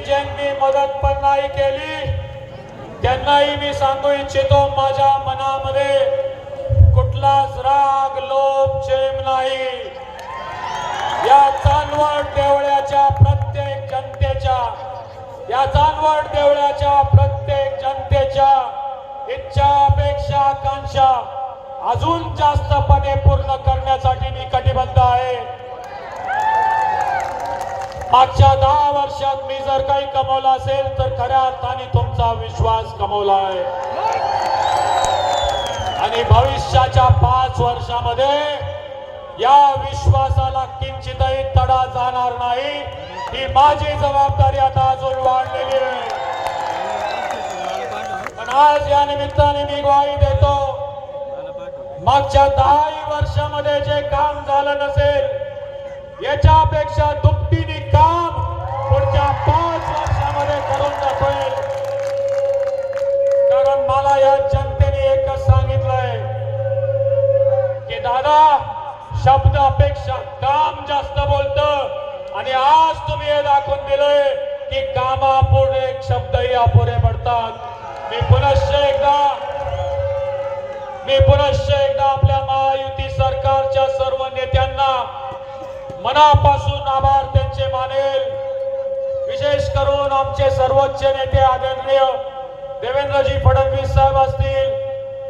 ज्यांनी मदत पण नाही केली त्यांनाही मी सांगू इच्छितो माझ्या मनामध्ये कुठलाच राग लोभ चेम नाही. या चांदवड देवळ्याच्या प्रत्येक जनतेच्या या चांदवड देवळ्याच्या प्रत्येक जनतेच्या इच्छा अपेक्षा आकांक्षा अजून जास्तपणे पूर्ण करण्यासाठी मी कटिबद्ध आहे. मागच्या दहा वर्षात मी जर काही कमवलं असेल तर खऱ्या अर्थाने तुमचा विश्वास कमवला आहे आणि भविष्याच्या पाच वर्षामध्ये या विश्वासाला किंचितही तडा जाणार नाही. ही माझी जबाबदारी आता अजून वाढलेली आहे. पण आज या निमित्ताने मी ग्वाही देतो मागच्या दहाही वर्षामध्ये जे काम झालं याच्यापेक्षा दुपटीने काम पुढच्या पाच वर्षामध्ये करून दाखवेल. कारण मला या जनतेने एकच सांगितलंय की दादा शब्द अपेक्षा काम जास्त बोलत. आणि आज तुम्ही हे दाखवून दिलंय की कामापुढे एक शब्दही अपुरे पडतात. मी पुनश्च एकदा मी पुनश्च मनापासून आभार त्यांचे मानेल. विशेष करून आमचे सर्वोच्च नेते आदरणीय देवेंद्रजी फडणवीस साहेब असतील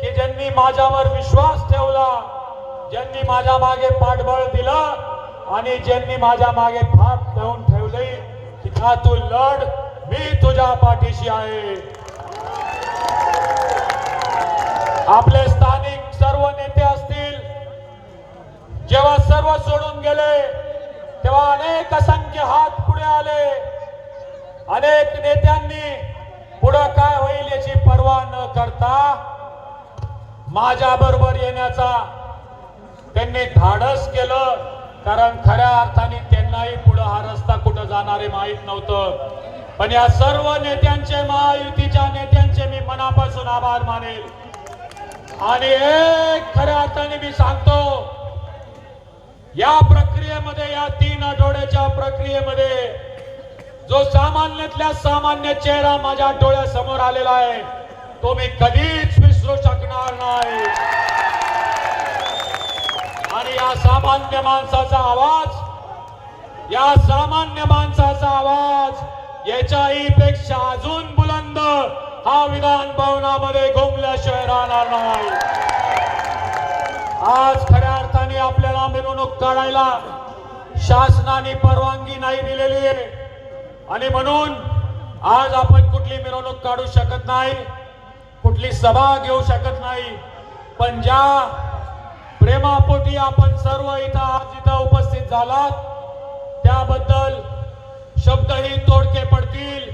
की ज्यांनी माझ्यावर विश्वास ठेवला ज्यांनी माझ्या मागे पाठबळ दिलं आणि ज्यांनी माझ्या मागे थाप ठेवून ठेवली की का तू लढ मी तुझ्या पाठीशी आहे. आपले स्थानिक सर्व नेते असतील जेव्हा सर्व सोडून गेले तेव्हा अनेक असंख्य हात पुढे आले. अनेक नेत्यांनी पुढं काय होईल याची पर्वा न करता माझ्या बरोबर येण्याचा त्यांनी धाडस केलं. कारण खऱ्या अर्थाने त्यांनाही पुढं हा रस्ता कुठं जाणारे माहीत नव्हतं. पण या सर्व नेत्यांचे महायुतीच्या नेत्यांचे मी मनापासून आभार मानेल. आणि एक खऱ्या अर्थाने मी सांगतो या प्रक्रियेमध्ये या तीन आठवड्याच्या प्रक्रियेमध्ये जो सामान्यातल्या सामान्य चेहरा माझ्या डोळ्यासमोर आलेला आहे तो मी कधीच विसरू शकणार नाही. आणि या सामान्य माणसाचा आवाज या सामान्य माणसाचा आवाज याच्याही पेक्षा अजून बुलंद हा विधान भवनामध्ये घुमल्याशिवाय राहणार नाही. आज खऱ्या अर्थाने आपल्याला मिरवणूक काढायला शासनाने परवानगी नाही दिलेली आहे. आणि म्हणून आज आपण कुठली मिरवणूक काढू शकत नाही कुठली सभा घेऊ शकत नाही पण ज्या प्रेमापोटी आपण सर्व इथं आज इथं उपस्थित झालात त्याबद्दल शब्दही तोडके पडतील.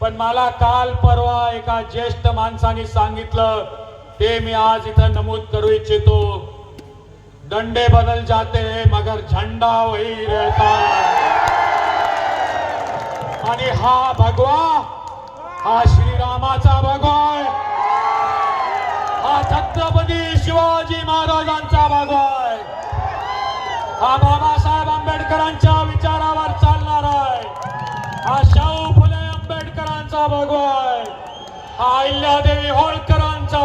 पण मला काल परवा एका ज्येष्ठ माणसाने सांगितलं ते मी आज इथं नमूद करू इच्छितो. डंडे बदल जाते हैं मगर झंडा वही रहता है। आणि हा भगवा हा श्रीरामाचा भगवा आहे. हा छत्रपती शिवाजी महाराजांचा भगवा आहे. हा बाबासाहेब आंबेडकरांच्या विचारावर चालणार आहे. हा शाहू फुले आंबेडकरांचा भगवा आहे. हा अहिल्यादेवी होळकरांचा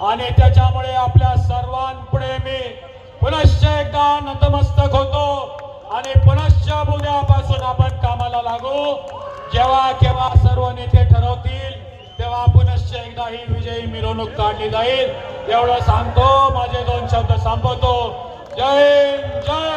आणि त्याच्यामुळे आपल्या सर्वांपुढे मी पुनश्च एकदा नतमस्तक होतो. आणि पुनश्च उद्यापासून आपण कामाला लागू. जेव्हा केव्हा सर्व नेते ठरवतील तेव्हा पुनश्च एकदा ही विजयी मिरवणूक काढली जाईल. एवढं सांगतो माझे दोन शब्द संपवतो. जय जय